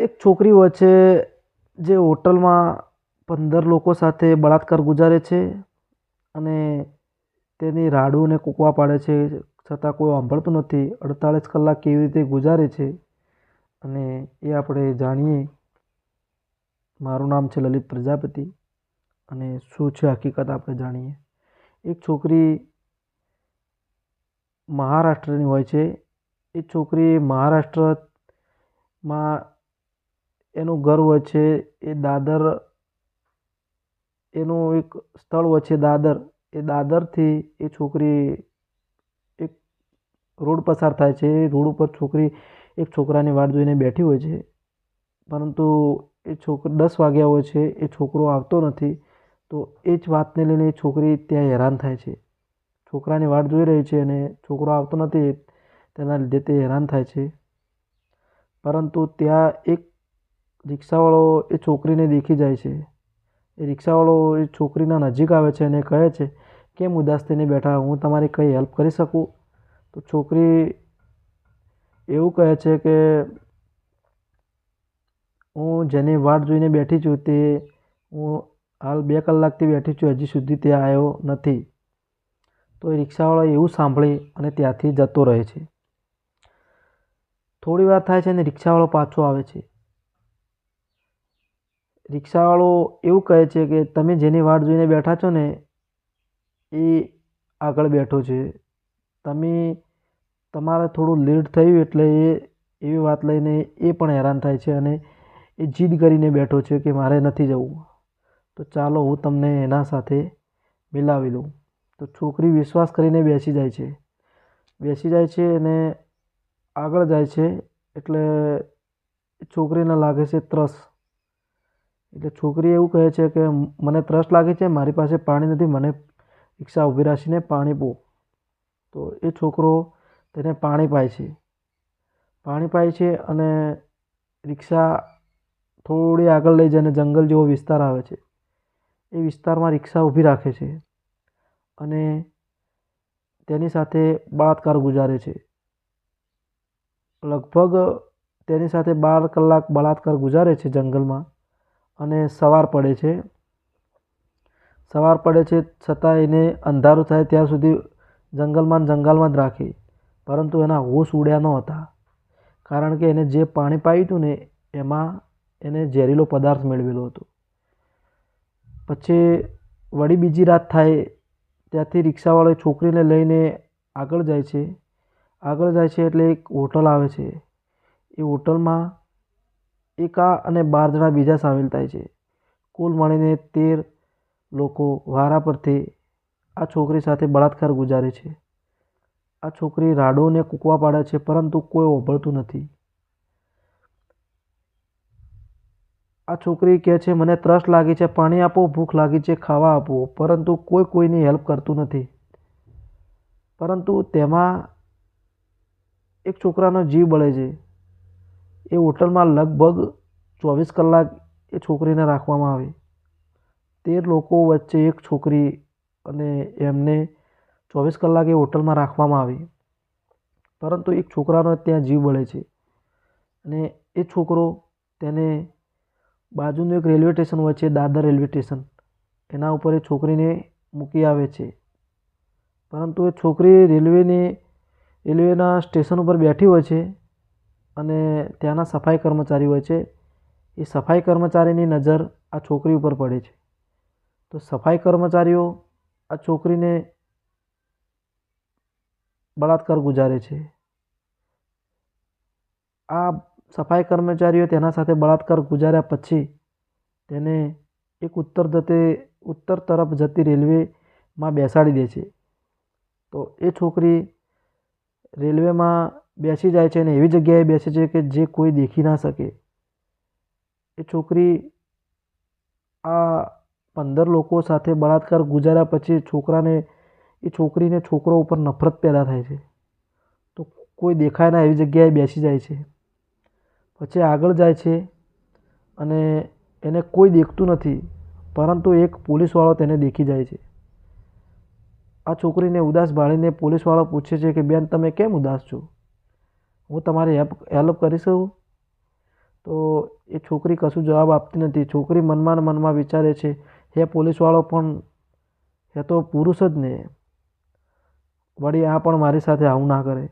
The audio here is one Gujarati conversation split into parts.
એક છોકરી હોય છે જે હોટલમાં પંદર લોકો સાથે બળાત્કાર ગુજારે છે અને તેની રાડુને કૂકવા પાડે છે. છતાં કોઈ સાંભળતું નથી. અડતાળીસ કલાક કેવી રીતે ગુજારે છે અને એ આપણે જાણીએ. મારું નામ છે લલિત પ્રજાપતિ અને શું છે હકીકત આપણે જાણીએ. એક છોકરી મહારાષ્ટ્રની હોય છે. એ છોકરી મહારાષ્ટ્રમાં એનું હોય છે, એ દાદર, એનું એક સ્થળ છે દાદર, એ દાદરથી એ છોકરી એક રોડ પસાર થાય છે, એ રોડ ઉપર છોકરી એક છોકરાની વાટ જોઈને બેઠી હોય છે. પરંતુ એ છોકરી દસ વાગ્યા હોય છે, એ છોકરો આવતો નથી, તો એ જ વાતને લઈને એ છોકરી ત્યાં હેરાન થાય છે. છોકરાની વાટ જોઈ રહી છે અને છોકરો આવતો નથી, તેના લીધે તે હેરાન થાય છે. પરંતુ ત્યાં એક રિક્ષાવાળો એ છોકરીને દેખી જાય છે. એ રિક્ષાવાળો એ છોકરીના નજીક આવે છે અને કહે છે, કેમ ઉદાસ થઈને બેઠા? હું તમારી કંઈ હેલ્પ કરી શકું? તો છોકરી એવું કહે છે કે, હું જેની વાટ જોઈને બેઠી છું તે, હું હાલ બે કલાકથી બેઠી છું, હજી સુધી તે આવ્યો નથી. તો એ રિક્ષાવાળો એવું સાંભળી અને ત્યાંથી જતો રહે છે. થોડી વાર થાય છે અને રિક્ષાવાળો પાછો આવે છે. રિક્ષાવાળો એવું કહે છે કે તમે જેની વાટ જોઈને બેઠા છો ને, એ આગળ બેઠો છે. તમે, તમારે થોડું લેટ થયું એટલે એ, એવી વાત લઈને એ પણ હેરાન થાય છે અને એ જીદ કરીને બેઠો છે કે મારે નથી જવું. તો ચાલો હું તમને એના સાથે મિલાવી લઉં. તો છોકરી વિશ્વાસ કરીને બેસી જાય છે. બેસી જાય છે અને આગળ જાય છે એટલે છોકરીને લાગે છે તરસ. એટલે છોકરી એવું કહે છે કે, મને તરસ લાગી છે, મારી પાસે પાણી નથી, મને રિક્ષા ઊભી રાખીને પાણી પો. તો એ છોકરો તેને પાણી પાય છે. પાણી પાય છે અને રિક્ષા થોડી આગળ લઈ જઈને જંગલ જેવો વિસ્તાર આવે છે. એ વિસ્તારમાં રિક્ષા ઊભી રાખે છે અને તેની સાથે બળાત્કાર ગુજારે છે. લગભગ તેની સાથે બાર કલાક બળાત્કાર ગુજારે છે જંગલમાં. અને સવાર પડે છે. સવાર પડે છે છતાં એને અંધારું થાય ત્યાં સુધી જંગલમાં જંગલમાં જ રાખી, પરંતુ એના હોશ ઉડ્યા ન હતા કારણ કે એને જે પાણી પાયું હતું ને, એમાં એને ઝેરીલો પદાર્થ મેળવેલો હતો. પછી વળી બીજી રાત થાય, ત્યાંથી રિક્ષાવાળો છોકરીને લઈને આગળ જાય છે. આગળ જાય છે એટલે એક હોટલ આવે છે. એ હોટલમાં એક અને બાર જણા બીજા સામેલ થાય છે. કુલ મળીને તેર લોકો વારા પરથી આ છોકરી સાથે બળાત્કાર ગુજારે છે. આ છોકરી રાડોને કૂકવા પાડે છે, પરંતુ કોઈ ઓભળતું નથી. આ છોકરી કહે છે, મને ત્રસ લાગી છે, પાણી આપો, ભૂખ લાગી છે, ખાવા આપો, પરંતુ કોઈ કોઈની હેલ્પ કરતું નથી. પરંતુ તેમાં એક છોકરાનો જીવ બળે છે. એ હોટલમાં લગભગ ચોવીસ કલાક એ છોકરીને રાખવામાં આવે. તેર લોકો વચ્ચે એક છોકરી અને એમને ચોવીસ કલાક એ હોટલમાં રાખવામાં આવી. પરંતુ એક છોકરાનો ત્યાં જીવ બળે છે અને એ છોકરો તેને બાજુનું એક રેલવે સ્ટેશન હોય છે દાદર રેલવે સ્ટેશન એના ઉપર એ છોકરીને મૂકી આવે છે. પરંતુ એ છોકરી રેલવેની, રેલવેના સ્ટેશન ઉપર બેઠી હોય છે અને ત્યાંના સફાઈ કર્મચારી હોય છે, એ સફાઈ કર્મચારીની નજર આ છોકરી ઉપર પડે છે. તો સફાઈ કર્મચારીઓ આ છોકરીને બળાત્કાર ગુજારે છે. આ સફાઈ કર્મચારીઓ તેના સાથે બળાત્કાર ગુજાર્યા પછી તેને એક ઉત્તર જતે ઉત્તર તરફ જતી રેલવેમાં બેસાડી દે છે. તો એ છોકરી રેલવેમાં બેસી જાય છે અને એવી જગ્યાએ બેસે છે કે જે કોઈ દેખી ના શકે. એ છોકરી આ પંદર લોકો સાથે બળાત્કાર ગુજાર્યા પછી છોકરાને, એ છોકરીને છોકરો ઉપર નફરત પેદા થાય છે. તો કોઈ દેખાય ના એવી જગ્યાએ બેસી જાય છે. પછી આગળ જાય છે અને એને કોઈ દેખતું નથી, પરંતુ એક પોલીસવાળો તેને દેખી જાય છે. આ છોકરીને ઉદાસ ભાળીને પોલીસવાળો પૂછે છે કે, બેન, તમે કેમ ઉદાસ છો? હું તમારી હેલ્પ હેલ્પ કરી શકું? તો એ છોકરી કશું જવાબ આપતી નથી. છોકરી મનમાં મનમાં વિચારે છે, હે પોલીસવાળો પણ એ તો પુરુષ જ ને. વળી આ પણ મારી સાથે આવું ના કરે.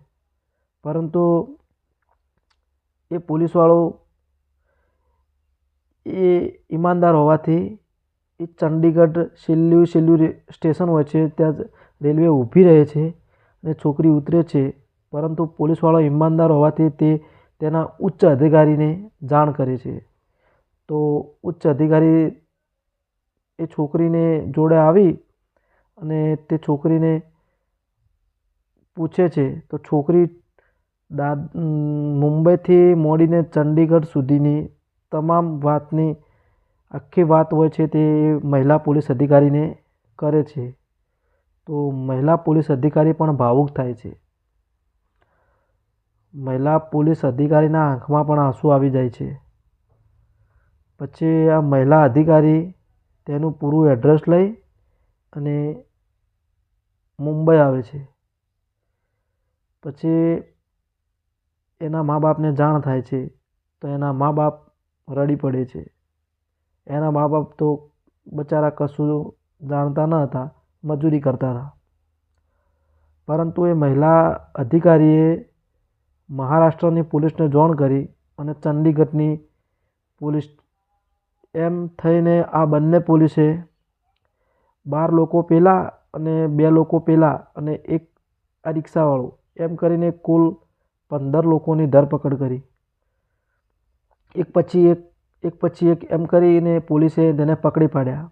પરંતુ એ પોલીસવાળો એ ઈમાનદાર હોવાથી એ ચંડીગઢ સિલ્લ્યુ સિલ્લ્યુ સ્ટેશન હોય છે, ત્યાં રેલવે ઊભી રહે છે અને છોકરી ઉતરે છે. પરંતુ પોલીસવાળો ઈમાનદાર હોવાથી તે તેના ઉચ્ચ અધિકારીને જાણ કરે છે. તો ઉચ્ચ અધિકારી એ છોકરીને જોડે આવી અને તે છોકરીને પૂછે છે, તો છોકરી દા મુંબઈથી મોડીને ચંડીગઢ સુધીની તમામ વાતની આખી વાત હોય છે તે મહિલા પોલીસ અધિકારીને કરે છે. તો મહિલા પોલીસ અધિકારી પણ ભાવુક થાય છે. મહિલા પોલીસ અધિકારીના આંખમાં પણ આંસુ આવી જાય છે. પછી આ મહિલા અધિકારી તેનું પૂરું એડ્રેસ લઈ અને મુંબઈ આવે છે. પછી એના મા બાપને જાણ થાય છે તો એના મા બાપ રડી પડે છે. એના મા બાપ તો બચારા કશું જાણતા ન હતા, મજૂરી કરતા હતા. પરંતુ એ મહિલા અધિકારીએ મહારાષ્ટ્રની પોલીસને જાણ કરી અને ચંડીગઢની પોલીસ એમ થઈને આ બંને પોલીસે બાર લોકો પહેલાં અને બે લોકો પહેલાં અને એક આ રિક્ષાવાળો એમ કરીને કુલ પંદર લોકોની ધરપકડ કરી. એક પછી એક એક પછી એક એમ કરીને પોલીસે તેને પકડી પાડ્યા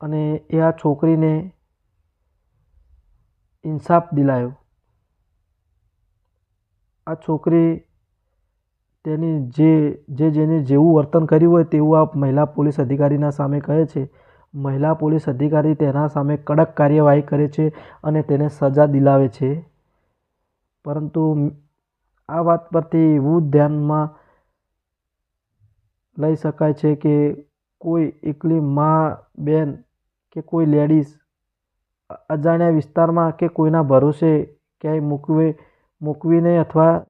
અને એ આ છોકરીને ઇન્સાફ દિલાયો. આ છોકરી તેની જે જે જેને જેવું વર્તન કર્યું હોય તેવું આ મહિલા પોલીસ અધિકારીના સામે કહે છે. મહિલા પોલીસ અધિકારી તેના સામે કડક કાર્યવાહી કરે છે અને તેને સજા દિલાવે છે. પરંતુ આ વાત પરથી એવું ધ્યાનમાં લઈ શકાય છે કે કોઈ એકલી મા, બેન કે કોઈ લેડીઝ અજાણ્યા વિસ્તારમાં કે કોઈના ભરોસે ક્યાંય મૂકવી મૂકવીને અથવા